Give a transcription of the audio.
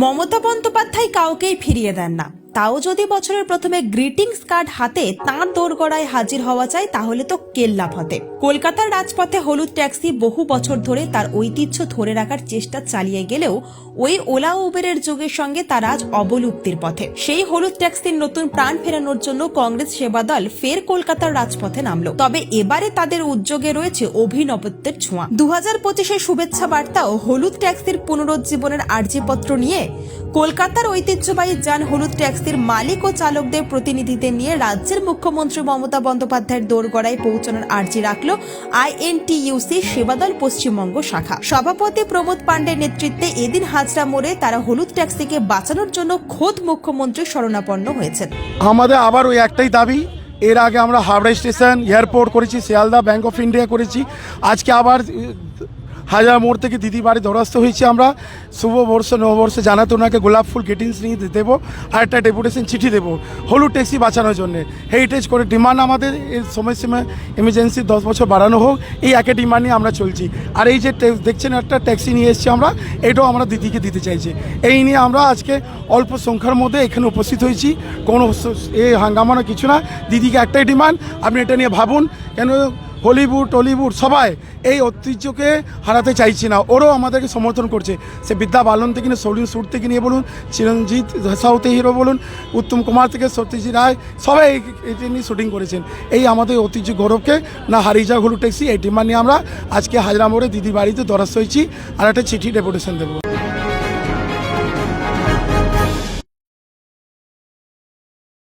মমতা বন্দ্যোপাধ্যায় কাউকেই ফিরিয়ে দেন না। তাও যদি বছরের প্রথমে গ্রিটিংস কার্ড হাতে তাঁর দোরগড়ায় হাজির হওয়া যায়, তাহলে তো কেল্লা ফতে কলকাতার রাজপথে হলুদ ট্যাক্সি বহু বছর ধরে তার ঐতিহ্য ধরে রাখার চেষ্টা চালিয়ে গেলেও, ওই ওলা উবেরের যুগের সঙ্গে তার আজ অবলুপ্তির পথে। সেই হলুদ ট্যাক্সির নতুন প্রাণ ফেরানোর জন্য কংগ্রেস সেবা দল ফের কলকাতার রাজপথে নামলো। তবে এবারে তাদের উদ্যোগে রয়েছে অভিনবত্বের ছোঁয়া। দু হাজার পঁচিশের শুভেচ্ছা বার্তাও হলুদ ট্যাক্সির পুনরুজ্জীবনের আর্জিপত্র নিয়ে কলকাতার ঐতিহ্যবাহী যান হলুদ ট্যাক্সির মালিক ও চালকদের প্রতিনিধিদের নিয়ে রাজ্যের মুখ্যমন্ত্রী মমতা বন্দ্যোপাধ্যায়ের দোরগড়ায় পৌঁছানোর আর্জি রাখল আইএনটিইউসি সেবাদল পশ্চিমবঙ্গ শাখা। সভাপতি প্রমোদ পাণ্ডের নেতৃত্বে এদিন হাজরা মোড়ে তারা হলুদ ট্যাক্সিকে বাঁচানোর জন্য খোদ মুখ্যমন্ত্রী শরণাপন্ন হয়েছেন। আমাদের আবার ওই একটাই দাবি, এর আগে আমরা হাওড়া স্টেশন, এয়ারপোর্ট করেছি, শিয়ালদা ব্যাংক অফ ইন্ডিয়া করেছি। আজকে আবার হাজার মোড় থেকে দিদি বাড়ি দৌরাস্ত হয়েছি আমরা। শুভ বর্ষ নববর্ষে জানাতে ওনাকে গোলাপ ফুল গেটিংস নিয়ে দেবো আর একটা ডেপুটেশন চিঠি দেবো। হলুদ ট্যাক্সি বাঁচানোর জন্য। হেরিটেজ করে ডিমান্ড আমাদের, এর সময়সীমা এমার্জেন্সি দশ বছর বাড়ানো হোক, এই একই ডিমান্ড নিয়ে আমরা চলছি। আর এই যে দেখছেন একটা ট্যাক্সি নিয়ে এসেছি আমরা, এটাও আমরা দিদিকে দিতে চাইছি। এই নিয়ে আমরা আজকে অল্প সংখ্যার মধ্যে এখানে উপস্থিত হয়েছি। কোনো এ হাঙ্গামানো কিছু না। দিদিকে একটাই ডিমান্ড আপনি এটা নিয়ে ভাবুন। কেন হলিউড, টলিউড, সবাই এই ঐতিহ্যকে হারাতে চাইছি না। ওরও আমাদেরকে সমর্থন করছে। সে বিদ্যা বালন থেকে নিয়ে সলিন সুর থেকে নিয়ে বলুন, চিরঞ্জিত সাউথ হিরো বলুন, উত্তম কুমার থেকে সত্যজিৎ রায়, সবাই এটি নিয়ে শুটিং করেছেন। এই আমাদের ঐতিহ্য গৌরবকে না হারিয়ে যাক হলুদ ট্যাক্সি, এই ডিমান্ড নিয়ে আমরা আজকে হাজরা মোড়ে দিদি বাড়িতে দরাস্ত হয়েছি। আর একটা চিঠি ডেপুটেশন দেবো।